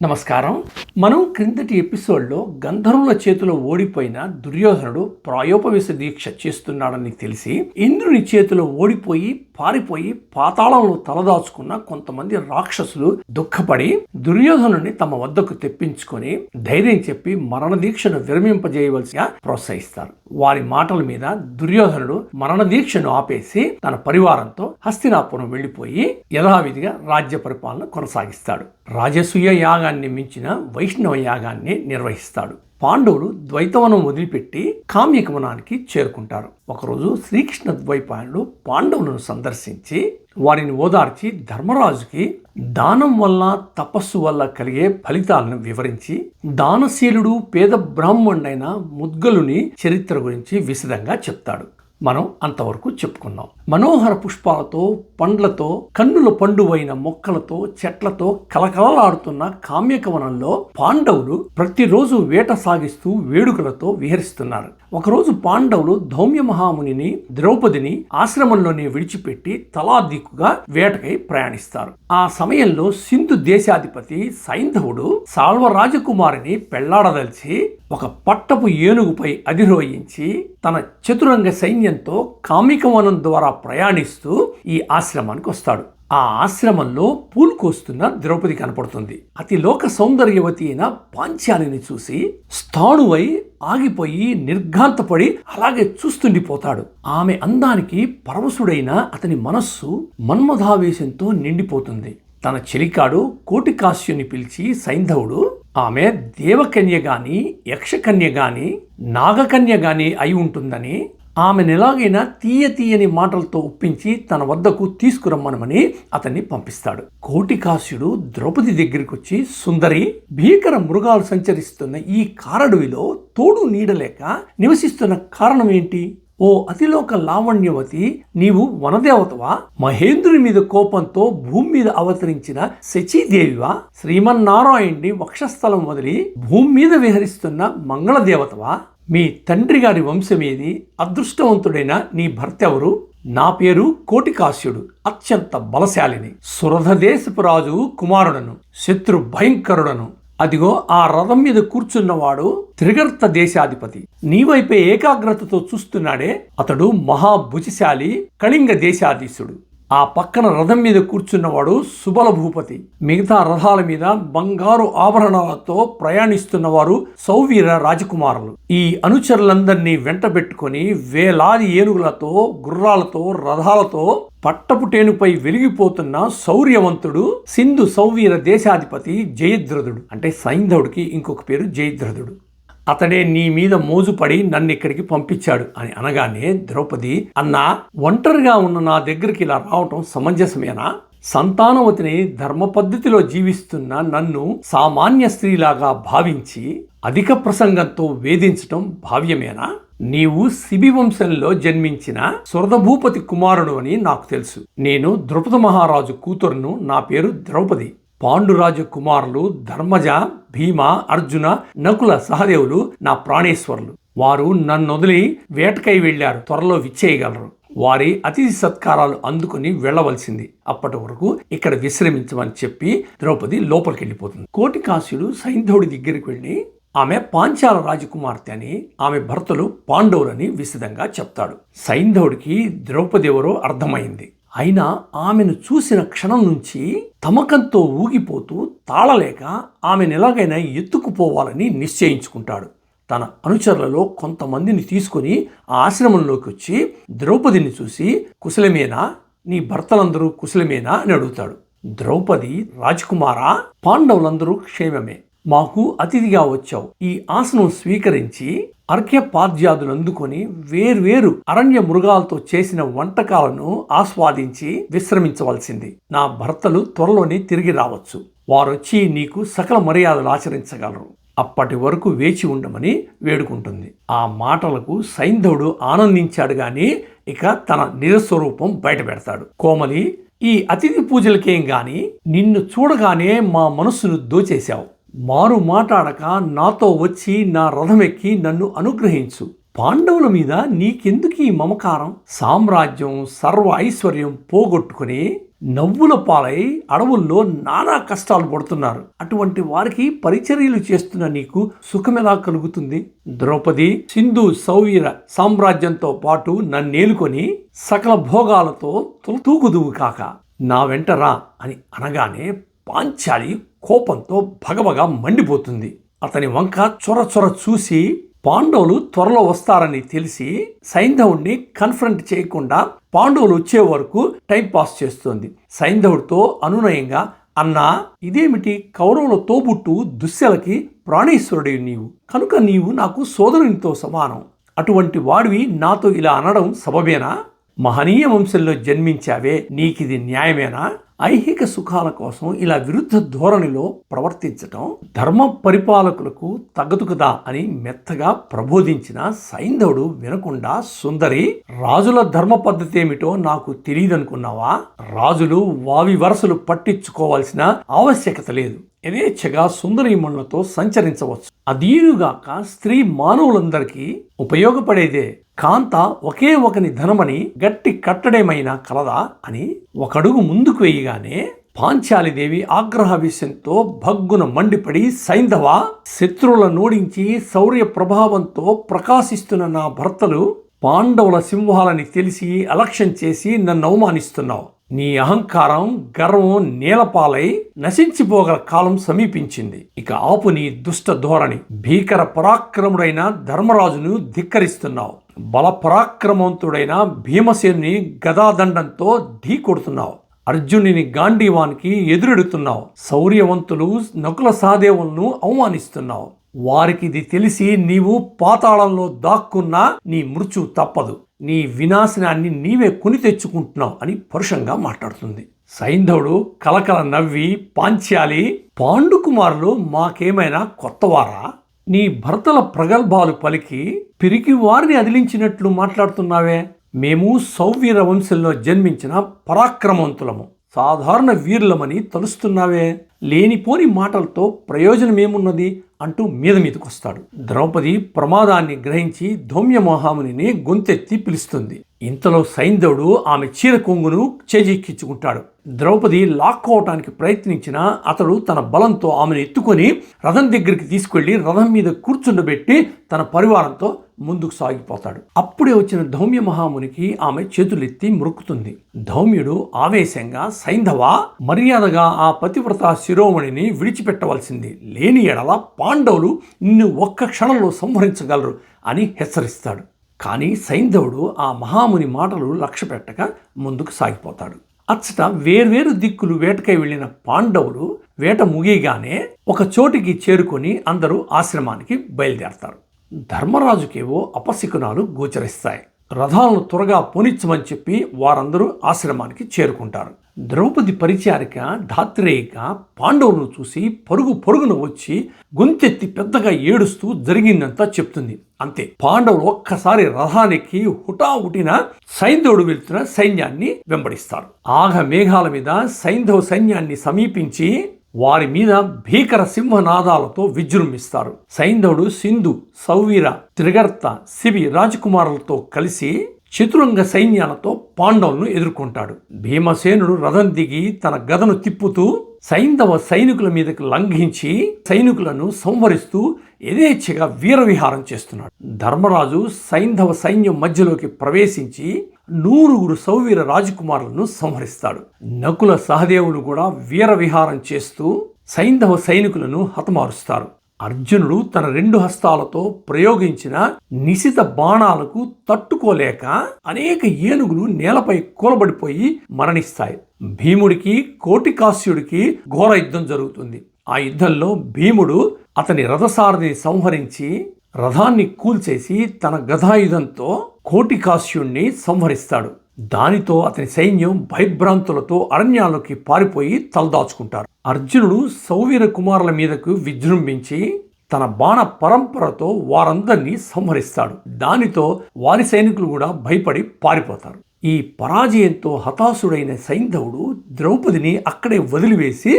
నమస్కారం. మనం క్రిందటి ఎపిసోడ్లో గంధర్వుల చేతిలో ఓడిపోయిన దుర్యోధనుడు ప్రాయోపవేశ దీక్ష చేస్తున్నాడని తెలిసి ఇంద్రుని చేతిలో ఓడిపోయి పారిపోయి పాతాళంలో తలదాచుకున్న కొంతమంది రాక్షసులు దుఃఖపడి దుర్యోధనుని తమ వద్దకు తెప్పించుకొని ధైర్యం చెప్పి మరణ దీక్షను విరమింపజేయవలసిగా ప్రోత్సహిస్తారు. వారి మాటల మీద దుర్యోధనుడు మరణ దీక్షను ఆపేసి తన పరివారంతో హస్తినాపురం వెళ్ళిపోయి యథావిధిగా రాజ్య పరిపాలన కొనసాగిస్తాడు. రాజసూయ యాగాన్ని మించిన వైష్ణవ యాగాన్ని నిర్వహిస్తాడు. పాండవులు ద్వైతవనం వదిలిపెట్టి కామ్యకవనానికి చేరుకుంటారు. ఒకరోజు శ్రీకృష్ణ ద్వైపాయనుడు పాండవులను సందర్శించి వారిని ఓదార్చి ధర్మరాజుకి దానం వల్ల తపస్సు వల్ల కలిగే ఫలితాలను వివరించి దానశీలుడు పేద బ్రాహ్మణుడైన ముద్గలుని చరిత్ర గురించి విశదంగా చెప్తాడు. మనం అంతవరకు చెప్పుకున్నాం. మనోహర పుష్పాలతో పండ్లతో కన్నుల పండువైన మొక్కలతో చెట్లతో కలకలలాడుతున్న కామ్యకవనంలో పాండవులు ప్రతిరోజు వేట సాగిస్తూ వేడుకలతో విహరిస్తున్నారు. ఒకరోజు పాండవులు ధౌమ్య మహామునిని ద్రౌపదిని ఆశ్రమంలోనే విడిచిపెట్టి తలా దిక్కుగా వేటకై ప్రయాణిస్తారు. ఆ సమయంలో సింధు దేశాధిపతి సైంధవుడు సాల్వ రాజకుమారిని పెళ్ళాడదలిచి ఒక పట్టపు ఏనుగుపై అధిరోహించి తన చతురంగ సైన్యంతో కామికవనం ద్వారా ప్రయాణిస్తూ ఈ ఆశ్రమానికి వస్తాడు. ఆ ఆశ్రమంలో పూలు కోస్తున్న ద్రౌపది కనపడుతుంది. అతి లోక సౌందర్యవతి అయిన పాంచాలిని చూసి స్థాణువై ఆగిపోయి నిర్ఘాంతపడి అలాగే చూస్తుండిపోతాడు. ఆమె అందానికి పరవశుడైన అతని మనస్సు మన్మధావేశంతో నిండిపోతుంది. తన చెలికాడు కోటికాశ్యుని పిలిచి సైంధవుడు ఆమె దేవకన్య గాని యక్షకన్య గాని నాగకన్య గాని అయి ఉంటుందని ఆమెను ఎలాగైనా తీయ తీయని మాటలతో ఒప్పించి తన వద్దకు తీసుకురమ్మనమని అతన్ని పంపిస్తాడు. కోటికాశ్యుడు ద్రౌపది దగ్గరికి వచ్చి సుందరి భీకర మృగాలు సంచరిస్తున్న ఈ కారడవిలో తోడు నీడలేక నివసిస్తున్న కారణం ఏంటి? ఓ అతిలోక లావణ్యవతి నీవు వనదేవతవా? మహేంద్రుని మీద కోపంతో భూమి మీద అవతరించిన శచీదేవివా? శ్రీమన్నారాయణుడి వక్షస్థలం వదిలి భూమి మీద విహరిస్తున్న మంగళదేవతవా? మీ తండ్రి గారి వంశమేది? అదృష్టవంతుడైన నీ భర్త ఎవరు నా పేరు కోటికాశ్యుడు అత్యంత బలశాలిని. సురధదేశపు రాజు కుమారుడను శత్రు భయంకరుడను. అదిగో ఆ రథం మీద కూర్చున్నవాడు త్రిగర్త దేశాధిపతి. నీవైపే ఏకాగ్రతతో చూస్తున్నాడే అతడు మహాభుజశాలి కళింగ దేశాధీశుడు. ఆ పక్కన రథం మీద కూర్చున్నవాడు సుబల భూపతి మిగతా రథాల మీద బంగారు ఆభరణాలతో ప్రయాణిస్తున్నవారు సౌవీర రాజకుమారులు. ఈ అనుచరులందరినీ వెంటబెట్టుకొని వేలాది ఏనుగులతో గుర్రాలతో రథాలతో పట్టపుటేనుపై వెలిగిపోతున్న శౌర్యవంతుడు సింధు సౌవీర దేశాధిపతి జయద్రథుడు. అంటే సైంధవుడికి ఇంకొక పేరు జయద్రథుడు. అతడే నీ మీద మోజుపడి నన్ను ఇక్కడికి పంపించాడు అని అనగానే ద్రౌపది అన్నా ఒంటరిగా ఉన్న నా దగ్గరికి ఇలా రావటం సమంజసమేనా? సంతానవతిని ధర్మ పద్ధతిలో జీవిస్తున్న నన్ను సామాన్య స్త్రీలాగా భావించి అధిక ప్రసంగంతో వేధించటం భావ్యమేనా? నీవు శిబి వంశంలో జన్మించిన సురదభూపతి కుమారుడు అని నాకు తెలుసు. నేను ద్రౌపది మహారాజు కూతురును నా పేరు ద్రౌపది. పాండురాజు కుమారులు ధర్మజ భీమ అర్జున నకుల సహదేవులు నా ప్రాణేశ్వరులు. వారు నన్ను వదిలి వేటకై వెళ్ళారు. త్వరలో విచ్చేయగలరు. వారి అతిథి సత్కారాలు అందుకుని వెళ్ళవలసింది. అప్పటి వరకు ఇక్కడ విశ్రమించమని చెప్పి ద్రౌపది లోపలికి వెళ్ళిపోతుంది. కోటికాసుడు సైంధవుడి దగ్గరికి వెళ్ళి ఆమె పాంచాల రాజకుమార్తె అని ఆమె భర్తలు పాండవులని విశదంగా చెప్తాడు. సైంధవుడికి ద్రౌపది ఎవరో అర్థమైంది. అయినా ఆమెను చూసిన క్షణం నుంచి తమకంతో ఊగిపోతూ తాళలేక ఆమెను ఎలాగైనా ఎత్తుకుపోవాలని నిశ్చయించుకుంటాడు. తన అనుచరులలో కొంతమందిని తీసుకొని ఆ ఆశ్రమంలోకి వచ్చి ద్రౌపదిని చూసి కుశలమేనా? నీ భర్తలందరూ కుశలమేనా? అని అడుగుతాడు. ద్రౌపది రాజకుమారా? పాండవులందరూ క్షేమమే. మాకు అతిథిగా వచ్చావు. ఈ ఆసనం స్వీకరించి అర్ఘ్యపాద్యాదులు అందుకొని వేర్వేరు అరణ్య మృగాలతో చేసిన వంటకాలను ఆస్వాదించి విశ్రమించవలసింది. నా భర్తలు త్వరలోనే తిరిగి రావచ్చు. వారొచ్చి నీకు సకల మర్యాదలు ఆచరించగలరు. అప్పటి వరకు వేచి ఉండమని వేడుకుంటుంది. ఆ మాటలకు సైంధవుడు ఆనందించాడు గాని ఇక తన నిజస్వరూపం బయటపెడతాడు. కోమలి ఈ అతిథి పూజలకేం గాని నిన్ను చూడగానే మా మనస్సును దోచేశావు. మారు మాట్లాడక నాతో వచ్చి నా రథమెక్కి నన్ను అనుగ్రహించు. పాండవుల మీద నీకెందుకు ఈ మమకారం? సామ్రాజ్యం సర్వ ఐశ్వర్యం పోగొట్టుకుని నవ్వుల పాలై అడవుల్లో నానా కష్టాలు పడుతున్నారు. అటువంటి వారికి పరిచర్యలు చేస్తున్న నీకు సుఖమెలా కలుగుతుంది? ద్రౌపది సింధు సౌవీర సామ్రాజ్యంతో పాటు నన్నేలుకొని సకల భోగాలతో తూగుదువు కాక. నా వెంట రా అని అనగానే పాంచాలి కోపంతో భగభగా మండిపోతుంది. అతని వంక చొర చొర చూసి పాండవులు త్వరలో వస్తారని తెలిసి సైంధవుడిని కన్ఫ్రంట్ చేయకుండా పాండవులు వచ్చే వరకు టైం పాస్ చేస్తోంది. సైంధవుడితో అనునయంగా అన్నా ఇదేమిటి? కౌరవుల తోబుట్టు దుశ్శలకి ప్రాణేశ్వరుడి నీవు. కనుక నీవు నాకు సోదరునితో సమానం. అటువంటి వాడివి నాతో ఇలా అనడం సబబేనా? మహనీయ వంశంలో జన్మించావే నీకిది న్యాయమేనా? ఐహిక సుఖాల కోసం ఇలా విరుద్ధ ధోరణిలో ప్రవర్తించటం ధర్మ పరిపాలకులకు తగదు కదా అని మెత్తగా ప్రబోధించిన సైంధవుడు వినకుండా సుందరి రాజుల ధర్మ పద్ధతి ఏమిటో నాకు తెలియదనుకున్నావా? రాజులు వావి వరసలు పట్టించుకోవాల్సిన ఆవశ్యకత లేదు. యథేచ్ఛగా సుందరీమణులతో సంచరించవచ్చు. అదీనుగాక స్త్రీ మానవులందరికీ ఉపయోగపడేదే. కాంత ఒకే ఒకని ధనమని గట్టి కట్టడేమైన కలదా అని ఒకడుగు ముందుకు వేయగానే పాంచాలిదేవి ఆగ్రహ విషయంతో భగ్గున మండిపడి సైంధవ శత్రువుల నోడించి శౌర్య ప్రభావంతో ప్రకాశిస్తున్న నా భర్తలు పాండవుల సింహాలని తెలిసి అలక్ష్యం చేసి నన్ను అవమానిస్తున్నావు. నీ అహంకారం గర్వం నీలపాలై నశించిపోగల కాలం సమీపించింది. ఇక ఆపు నీ దుష్ట ధోరణి. భీకర పరాక్రముడైన ధర్మరాజును ధిక్కరిస్తున్నావు. బల పరాక్రమవంతుడైన భీమసేనుని గదాదండంతో ఢీ కొడుతున్నావు. అర్జునుని గాంధీవానికి ఎదురెడుతున్నావు. శౌర్యవంతులు నకుల సహదేవులను అవమానిస్తున్నావు. వారికి ఇది తెలిసి నీవు పాతాళంలో దాక్కున్నా నీ మృత్యు తప్పదు. నీ వినాశనాన్ని నీవే కొని తెచ్చుకుంటున్నావు అని పరుషంగా మాట్లాడుతుంది. సైంధవుడు కలకల నవ్వి పాంచాలి పాండుకుమారులు మాకేమైనా కొత్తవారా? నీ భర్తల ప్రగల్భాలు పలికి పిరికి వారిని అదిలించినట్లు మాట్లాడుతున్నావే. మేము సౌవీర వంశంలో జన్మించిన పరాక్రమవంతులము. సాధారణ వీరులమని తలుస్తున్నావే. లేనిపోని మాటలతో ప్రయోజనమేమున్నది అంటూ మీద మీదకొస్తాడు. ద్రౌపది ప్రమాదాన్ని గ్రహించి ధౌమ్యమోహామునిని గొంతెత్తి పిలుస్తుంది. ఇంతలో సైంధవుడు ఆమె చీర కొంగును చేజిక్కించుకుంటాడు. ద్రౌపది లాక్కోవటానికి ప్రయత్నించినా అతడు తన బలంతో ఆమెను ఎత్తుకొని రథం దగ్గరికి తీసుకెళ్ళి రథం మీద కూర్చుండబెట్టి తన పరివారంతో ముందుకు సాగిపోతాడు. అప్పుడే వచ్చిన ధౌమ్య మహామునికి ఆమె చేతులెత్తి మురుక్కుతుంది ధౌమ్యుడు ఆవేశంగా సైంధవ మర్యాదగా ఆ పతివ్రత శిరోమణిని విడిచిపెట్టవలసింది. లేని ఎడల పాండవులు నిన్ను ఒక్క క్షణంలో సంహరించగలరు అని హెచ్చరిస్తాడు. కానీ సైంధవుడు ఆ మహాముని మాటలు లక్ష్య పెట్టక ముందుకు సాగిపోతాడు. అచ్చట వేర్వేరు దిక్కులు వేటకై వెళ్ళిన పాండవులు వేట ముగియగానే ఒక చోటికి చేరుకొని అందరూ ఆశ్రమానికి బయలుదేరతారు. ధర్మరాజుకేవో అపశకునాలు గోచరిస్తాయి. రథాలను త్వరగా పోనిచ్చమని చెప్పి వారందరూ ఆశ్రమానికి చేరుకుంటారు. ద్రౌపది పరిచారిక ధాత్రేయిక పాండవులను చూసి పరుగు పరుగున వచ్చి గొంతెత్తి పెద్దగా ఏడుస్తూ జరిగిందంతా చెప్తుంది. అంతే. పాండవులు ఒక్కసారి రథానికి హుటాహుటిన సైంధవుడు వెళ్తున్న సైన్యాన్ని వెంబడిస్తారు. ఆగ మేఘాల మీద సైంధవ సైన్యాన్ని సమీపించి వారి మీద భీకర సింహనాదాలతో విజృంభిస్తారు. సైంధవుడు సింధు సౌవీర త్రిగర్త శివి రాజకుమారులతో కలిసి చతురంగ సైన్యాలతో పాండవులను ఎదుర్కొంటాడు. భీమసేనుడు రథం దిగి తన గదను తిప్పుతూ సైంధవ సైనికుల మీదకి లంఘించి సైనికులను సంహరిస్తూ యథేచ్ఛగా వీరవిహారం చేస్తున్నాడు. ధర్మరాజు సైంధవ సైన్యం మధ్యలోకి ప్రవేశించి నూరుగురు సౌవీర రాజకుమారులను సంహరిస్తాడు. నకుల సహదేవులు కూడా వీరవిహారం చేస్తూ సైంధవ సైనికులను హతమారుస్తారు. అర్జునుడు తన రెండు హస్తాలతో ప్రయోగించిన నిశిత బాణాలకు తట్టుకోలేక అనేక ఏనుగులు నేలపై కూలబడిపోయి మరణిస్తాయి. భీముడికి కోటికాస్యుడికి ఘోర యుద్ధం జరుగుతుంది. ఆ యుద్ధంలో భీముడు అతని రథసారథిని సంహరించి రథాన్ని కూల్చేసి తన గదాయుధంతో కోటికాశ్యుణ్ణి సంహరిస్తాడు. దానితో అతని సైన్యం భయభ్రాంతులతో అరణ్యాల్లోకి పారిపోయి తలదాచుకుంటారు. అర్జునుడు సౌవీర కుమారుల మీదకు విజృంభించి తన బాణ పరంపరతో వారందరినీ సంహరిస్తాడు. దానితో వారి సైనికులు కూడా భయపడి పారిపోతారు. ఈ పరాజయంతో హతాశుడైన సైంధవుడు ద్రౌపదిని అక్కడే వదిలివేసి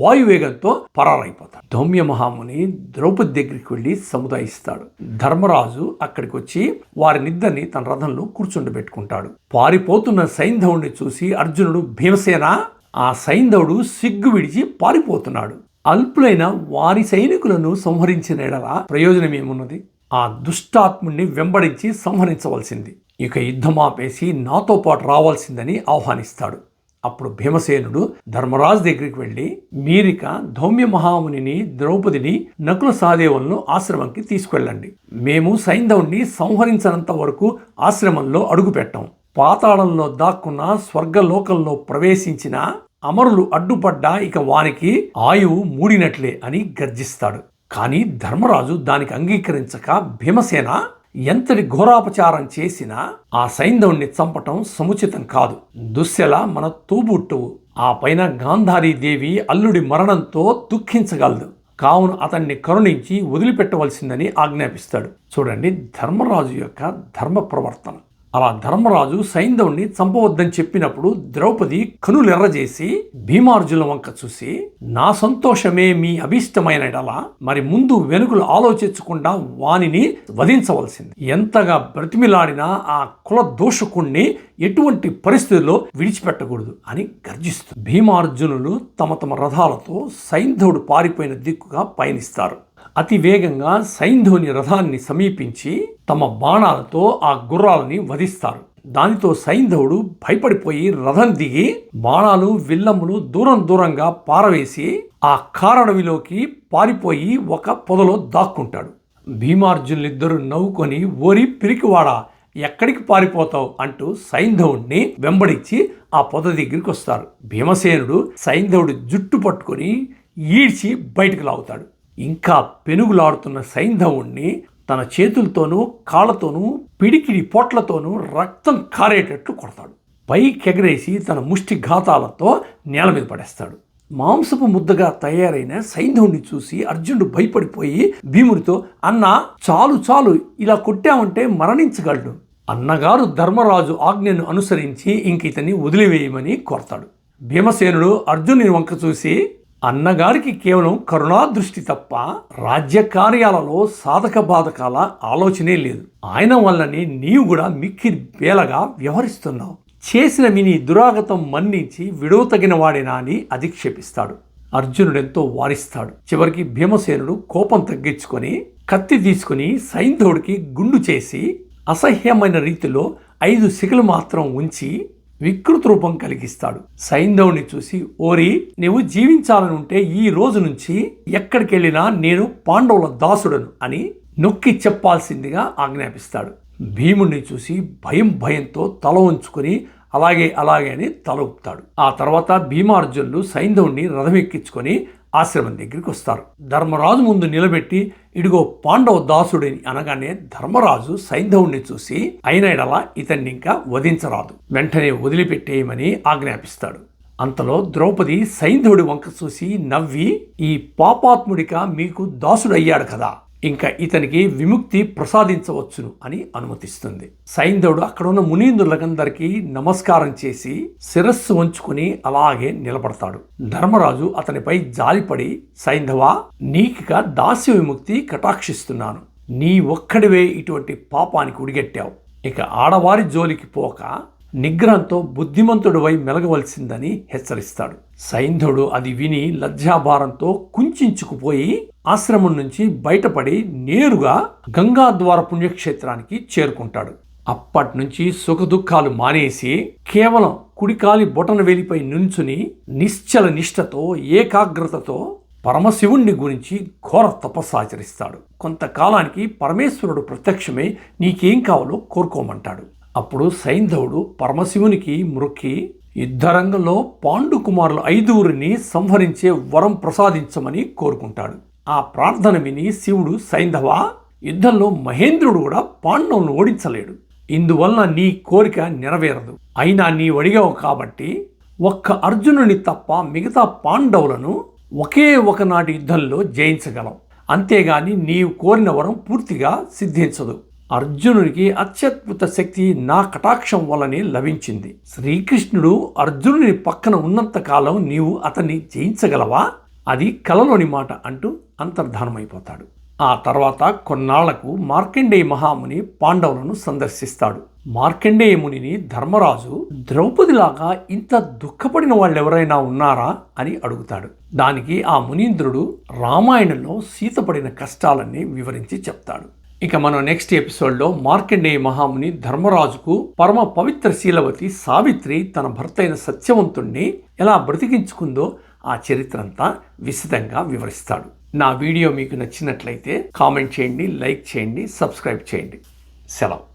వాయువేగంతో పరారైపోతాడు. ధౌమ్య మహాముని ద్రౌపది దగ్గరికి వెళ్ళి సముదాయిస్తాడు. ధర్మరాజు అక్కడికి వచ్చి వారినిద్దరిని తన రథంలో కూర్చుండబెట్టుకుంటాడు. పారిపోతున్న సైంధవుడిని చూసి అర్జునుడు భీమసేన! ఆ సైంధవుడు సిగ్గు విడిచి పారిపోతున్నాడు. అల్పులైన వారి సైనికులను సంహరించిన ఎడల ప్రయోజనం ఏమున్నది ఆ దుష్టాత్ముణ్ణి వెంబడించి సంహరించవలసింది. ఇక యుద్ధమాపేసి నాతో పాటు రావాల్సిందని ఆహ్వానిస్తాడు. అప్పుడు భీమసేనుడు ధర్మరాజు దగ్గరికి వెళ్ళి మీరిక ధౌమ్య మహామునిని ద్రౌపదిని నకుల సహదేవులను ఆశ్రమంకి తీసుకెళ్ళండి మేము సైంధవుణ్ణి సంహరించనంత వరకు ఆశ్రమంలో అడుగుపెట్టాం. పాతాళంలో దాక్కున్న స్వర్గలోకంలో ప్రవేశించిన అమరులు అడ్డుపడ్డా ఇక వానికి ఆయువు మూడినట్లే అని గర్జిస్తాడు. కానీ ధర్మరాజు దానికి అంగీకరించక భీమసేన ఎంతటి ఘోరాపచారం చేసినా ఆ సైంధవుణ్ణి చంపటం సముచితం కాదు. దుశ్శల మన తూబుట్టువు ఆ పైన గాంధారీదేవి అల్లుడి మరణంతో దుఃఖించగలదు. కావున అతన్ని కరుణించి వదిలిపెట్టవలసిందని ఆజ్ఞాపిస్తాడు. చూడండి ధర్మరాజు యొక్క ధర్మ ప్రవర్తన. అలా ధర్మరాజు సైంధవుణ్ణి చంపవద్దని చెప్పినప్పుడు ద్రౌపది కనులెర్రజేసి భీమార్జున వంక చూసి నా సంతోషమే మీ అభిష్టమైన ఎడల మరి ముందు వెనుకలు ఆలోచించకుండా వానిని వధించవలసింది. ఎంతగా బ్రతిమిలాడినా ఆ కుల దోషకుణ్ణి ఎటువంటి పరిస్థితుల్లో విడిచిపెట్టకూడదు అని గర్జిస్తుంది భీమార్జునులు తమ తమ రథాలతో సైంధవుడు పారిపోయిన దిక్కుగా పయనిస్తారు. అతి వేగంగా సైంధవుని రథాన్ని సమీపించి తమ బాణాలతో ఆ గుర్రాలని వధిస్తారు. దానితో సైంధవుడు భయపడిపోయి రథం దిగి బాణాలు విల్లములు దూరం దూరంగా పారవేసి ఆ కారడవిలోకి పారిపోయి ఒక పొదలో దాక్కుంటాడు. భీమార్జునులిద్దరూ నవ్వుకొని ఓరి పిరికివాడా ఎక్కడికి పారిపోతావు? అంటూ సైంధవుణ్ణి వెంబడించి ఆ పొద దగ్గరికి వస్తారు. భీమసేనుడు సైంధవుడి జుట్టు పట్టుకొని ఈడ్చి బయటకు లాగుతాడు. ఇంకా పెనుగులాడుతున్న సైంధవుణ్ణి తన చేతులతోనూ కాళ్ళతోనూ పిడికిడి పొట్లతోనూ రక్తం కారేటట్లు కొడతాడు. పైకెగరేసి తన ముష్టి ఘాతాలతో నేల మీద పడేస్తాడు. మాంసపు ముద్దగా తయారైన సైంధవుణ్ణి చూసి అర్జునుడు భయపడిపోయి భీముడితో అన్న చాలు చాలు ఇలా కొట్టామంటే మరణించగలడు అన్నగారు ధర్మరాజు ఆజ్ఞను అనుసరించి ఇంక ఇతన్ని వదిలివేయమని కోరతాడు. భీమసేనుడు అర్జునుని వంక చూసి అన్నగారికి కేవలం కరుణా దృష్టి తప్ప రాజ్య కార్యాలలో సాధక బాధకాల ఆలోచనే లేదు. ఆయన వల్లనే నీవు కూడా మిక్కి బేలగా వ్యవహరిస్తున్నావు. చేసిన మిని దురాగతం మన్నించి విడవతగిన వాడేనా అని అధిక్షేపిస్తాడు. అర్జునుడెంతో వారిస్తాడు. చివరికి భీమసేనుడు కోపం తగ్గించుకొని కత్తి తీసుకుని సైంధవుడికి గుండు చేసి అసహ్యమైన రీతిలో ఐదు శిఖలు మాత్రం ఉంచి వికృత రూపం కలిగిస్తాడు. సైంధవుని చూసి ఓరి నీవు జీవించాలని ఉంటే ఈ రోజు నుంచి ఎక్కడికి వెళ్ళినా నేను పాండవుల దాసుడను అని నొక్కి చెప్పాల్సిందిగా ఆజ్ఞాపిస్తాడు. భీముణ్ణి చూసి భయం భయంతో తల ఉంచుకొని అలాగే అలాగే అని తల ఊపుతాడు. ఆ తర్వాత భీమార్జునుడు సైంధవుణ్ణి రథం ఎక్కించుకొని ఆశ్రమం దగ్గరికి వస్తారు. ధర్మరాజు ముందు నిలబెట్టి ఇడిగో పాండవ దాసుడిని అనగానే ధర్మరాజు సైంధవుణ్ణి చూసి అయిన ఎడల ఇతన్ని ఇంకా వధించరాదు. వెంటనే వదిలిపెట్టేయమని ఆజ్ఞాపిస్తాడు. అంతలో ద్రౌపది సైంధవుడి వంక చూసి నవ్వి ఈ పాపాత్ముడిక మీకు దాసుడయ్యాడు కదా. ఇంకా ఇతనికి విముక్తి ప్రసాదించవచ్చును అని అనుమతిస్తుంది. సైంధవుడు అక్కడ ఉన్న మునీంద్రులకందరికీ నమస్కారం చేసి శిరస్సు వంచుకుని అలాగే నిలబడతాడు. ధర్మరాజు అతనిపై జాలిపడి సైంధవ నీకిక దాస్య విముక్తి కటాక్షిస్తున్నాను. నీ ఒక్కడివే ఇటువంటి పాపానికి ఉడిగెట్టావు ఇక ఆడవారి జోలికి పోక నిగ్రహంతో బుద్ధిమంతుడివై మెలగవలసిందని హెచ్చరిస్తాడు. సైంధుడు అది విని లజ్జాభారంతో కుంచుకుపోయి ఆశ్రమం నుంచి బయటపడి నేరుగా గంగాద్వార పుణ్యక్షేత్రానికి చేరుకుంటాడు. అప్పటి నుంచి సుఖదుఖాలు మానేసి కేవలం కుడికాలి బొటన వేలిపై నుంచుని నిశ్చల నిష్టతో ఏకాగ్రతతో పరమశివుణ్ణి గురించి ఘోర తపస్సు ఆచరిస్తాడు. కొంతకాలానికి పరమేశ్వరుడు ప్రత్యక్షమై నీకేం కావాలో కోరుకోమంటాడు. అప్పుడు సైంధవుడు పరమశివునికి మృక్కి యుద్ధరంగంలో పాండు కుమారులు ఐదుగురిని సంహరించే వరం ప్రసాదించమని కోరుకుంటాడు. ఆ ప్రార్థన విని శివుడు సైంధవ యుద్ధంలో మహేంద్రుడు కూడా పాండవులను ఓడించలేడు. ఇందువలన నీ కోరిక నెరవేరదు. అయినా నీ అడిగావు కాబట్టి ఒక్క అర్జునుని తప్ప మిగతా పాండవులను ఒకే ఒకనాటి యుద్ధంలో జయించగలం అంతేగాని నీవు కోరిన వరం పూర్తిగా సిద్ధించదు. అర్జునుడికి అత్యద్భుత శక్తి నా కటాక్షం వల్లనే లభించింది. శ్రీకృష్ణుడు అర్జునుని పక్కన ఉన్నంతకాలం నీవు అతన్ని జయించగలవా? అది కలలోని మాట అంటూ అంతర్ధానమైపోతాడు. ఆ తర్వాత కొన్నాళ్ళకు మార్కండేయ మహాముని పాండవులను సందర్శిస్తాడు. మార్కండేయ మునిని ధర్మరాజు ద్రౌపదిలాగా ఇంత దుఃఖపడిన వాళ్ళు ఎవరైనా ఉన్నారా? అని అడుగుతాడు. దానికి ఆ మునీంద్రుడు రామాయణంలో సీతపడిన కష్టాలన్నీ వివరించి చెప్తాడు. ఇక మనం నెక్స్ట్ ఎపిసోడ్లో మార్కండేయ మహాముని ధర్మరాజుకు పరమ పవిత్ర శీలవతి సావిత్రి తన భర్త అయిన సత్యవంతుణ్ణి ఎలా బ్రతికించుకుందో ఆ చరిత్ర అంతా విశదంగా వివరిస్తాడు. నా వీడియో మీకు నచ్చినట్లయితే కామెంట్ చేయండి లైక్ చేయండి సబ్స్క్రైబ్ చేయండి. సెలవు.